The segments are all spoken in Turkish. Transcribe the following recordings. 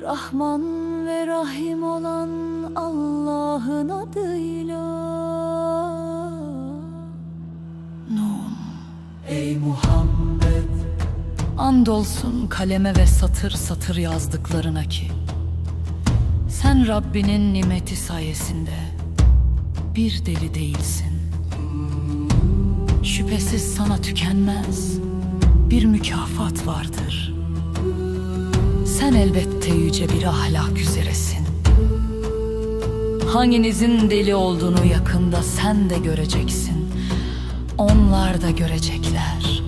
Rahman ve Rahim olan Allah'ın adıyla. Nun. Ey Muhammed. Andolsun kaleme ve satır satır yazdıklarına ki Sen Rabbinin nimeti sayesinde bir deli değilsin. Şüphesiz sana tükenmez bir mükafat vardır Sen elbette yüce bir ahlak üzeresin Hanginizin deli olduğunu yakında sen de göreceksin Onlar da görecekler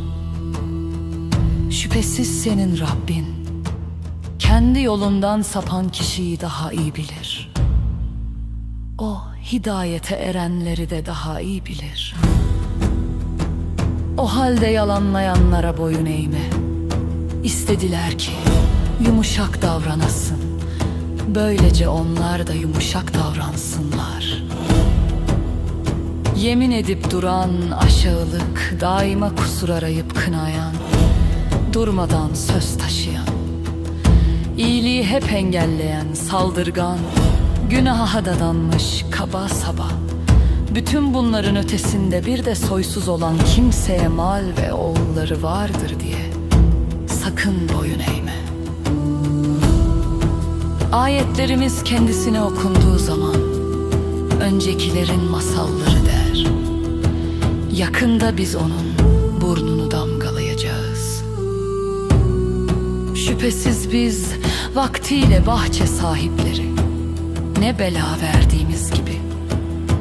Şüphesiz senin Rabbin kendi yolundan sapan kişiyi daha iyi bilir. O hidayete erenleri de daha iyi bilir. O halde yalanlayanlara boyun eğme. İstediler ki yumuşak davranasın. Böylece onlar da yumuşak davransınlar. Yemin edip duran aşağılık, daima kusur arayıp kınayan, durmadan söz taşıyan, iyiliği hep engelleyen saldırgan, günaha dadanmış kaba saba. Bütün bunların ötesinde bir de soysuz olan kimseye mal ve oğulları vardır diye sakın boyun eğme. Ayetlerimiz kendisine okunduğu zaman öncekilerin masalları der. Yakında biz onun burnunu damgalayacağız. Şüphesiz biz vaktiyle bahçe sahipleri ne bela verdiğimiz gibi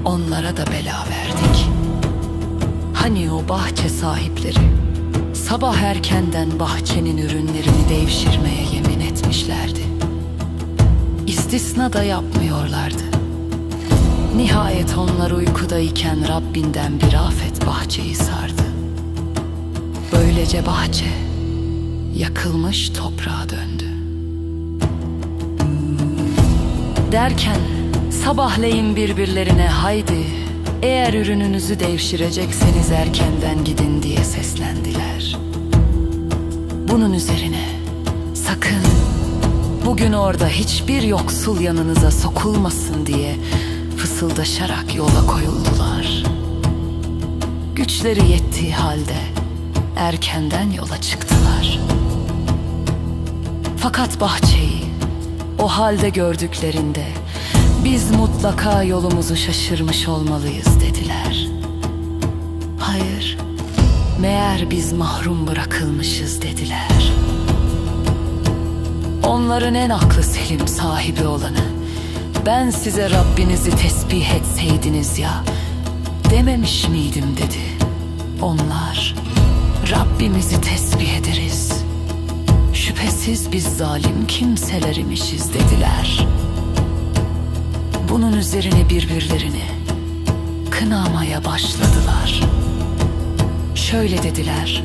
onlara da bela verdik. Hani o bahçe sahipleri sabah erkenden bahçenin ürünlerini devşirmeye yemin etmişlerdi. İstisna da yapmıyorlardı. Nihayet onlar uykudayken Rabbinden bir afet bahçeyi sardı. Böylece bahçe yakılmış toprağa döndü. Derken sabahleyin birbirlerine haydi eğer ürününüzü devşirecekseniz erkenden gidin diye seslendiler. Bunun üzerine bugün orada hiçbir yoksul yanınıza sokulmasın diye fısıldaşarak yola koyuldular. Güçleri yettiği halde erkenden yola çıktılar. Fakat bahçeyi o halde gördüklerinde biz mutlaka yolumuzu şaşırmış olmalıyız dediler. Hayır, meğer biz mahrum bırakılmışız dediler. Onların en aklı selim sahibi olanı ben size Rabbinizi tesbih etseydiniz ya dememiş miydim dedi. Onlar Rabbimizi tesbih ederiz. Şüphesiz biz zalim kimseler imişiz dediler. Bunun üzerine birbirlerini kınamaya başladılar. Şöyle dediler.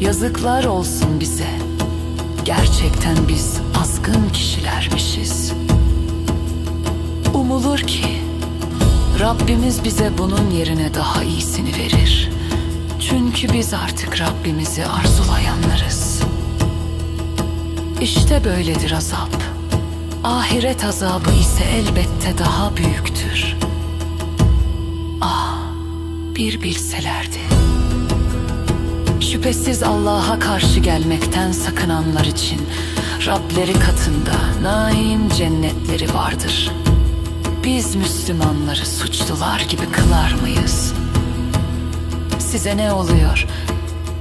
Yazıklar olsun bize. Gerçekten biz azgın kişilermişiz. Umulur ki Rabbimiz bize bunun yerine daha iyisini verir. Çünkü biz artık Rabbimizi arzulayanlarız. İşte böyledir azap. Ahiret azabı ise elbette daha büyüktür. Ah, bir bilselerdi. Şüphesiz Allah'a karşı gelmekten sakınanlar için Rableri katında naim cennetleri vardır. Biz Müslümanları suçlular gibi kılar mıyız? Size ne oluyor?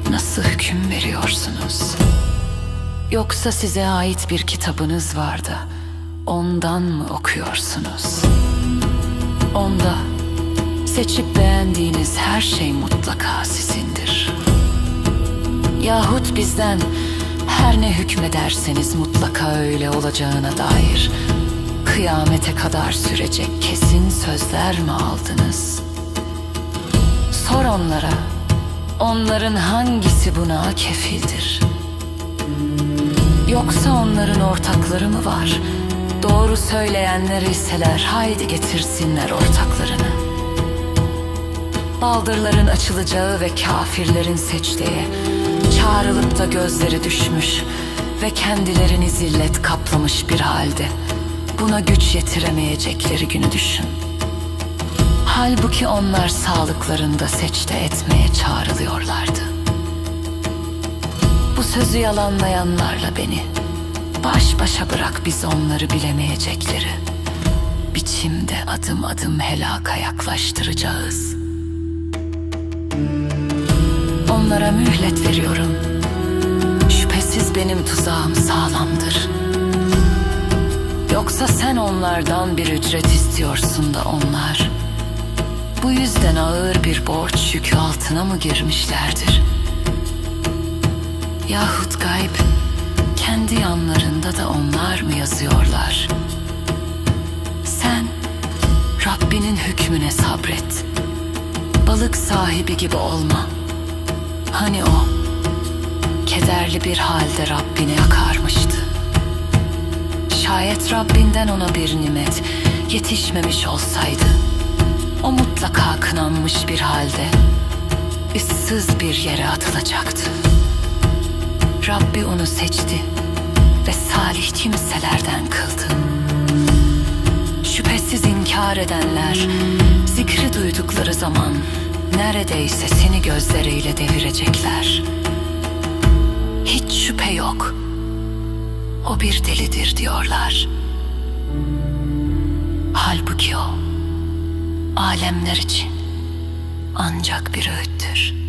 Nasıl hüküm veriyorsunuz? Yoksa size ait bir kitabınız vardı. Ondan mı okuyorsunuz? Onda seçip beğendiğiniz her şey mutlaka sizindir. Yahut bizden her ne hükmederseniz mutlaka öyle olacağına dair kıyamete kadar sürecek kesin sözler mi aldınız? Sor onlara, onların hangisi buna kefildir? Yoksa onların ortakları mı var? Doğru söyleyenler iseler haydi getirsinler ortaklarını. Baldırların açılacağı ve kafirlerin secdeye çağrılıp da gözleri düşmüş ve kendilerini zillet kaplamış bir halde buna güç yetiremeyecekleri günü düşün. Halbuki onlar sağlıklarında secde etmeye çağrılıyorlardı. Bu sözü yalanlayanlarla beni baş başa bırak biz onları bilemeyecekleri biçimde adım adım helaka yaklaştıracağız. Onlara mühlet veriyorum. Şüphesiz benim tuzağım sağlamdır. Yoksa sen onlardan bir ücret istiyorsun da onlar bu yüzden ağır bir borç yükü altına mı girmişlerdir? Yahut gayb kendi yanlarında da onlar mı yazıyorlar? Sen Rabbinin hükmüne sabret. Balık sahibi gibi olma. Hani o kederli bir halde Rabbine yakarmıştı. Şayet Rabbinden ona bir nimet yetişmemiş olsaydı, o mutlaka kınanmış bir halde ıssız bir yere atılacaktı. Rabbi onu seçti ve salih kimselerden kıldı. Şüphesiz inkar edenler zikri duydukları zaman neredeyse seni gözleriyle devirecekler. Hiç şüphe yok. O bir delidir diyorlar. Halbuki o alemler için ancak bir öğüttür.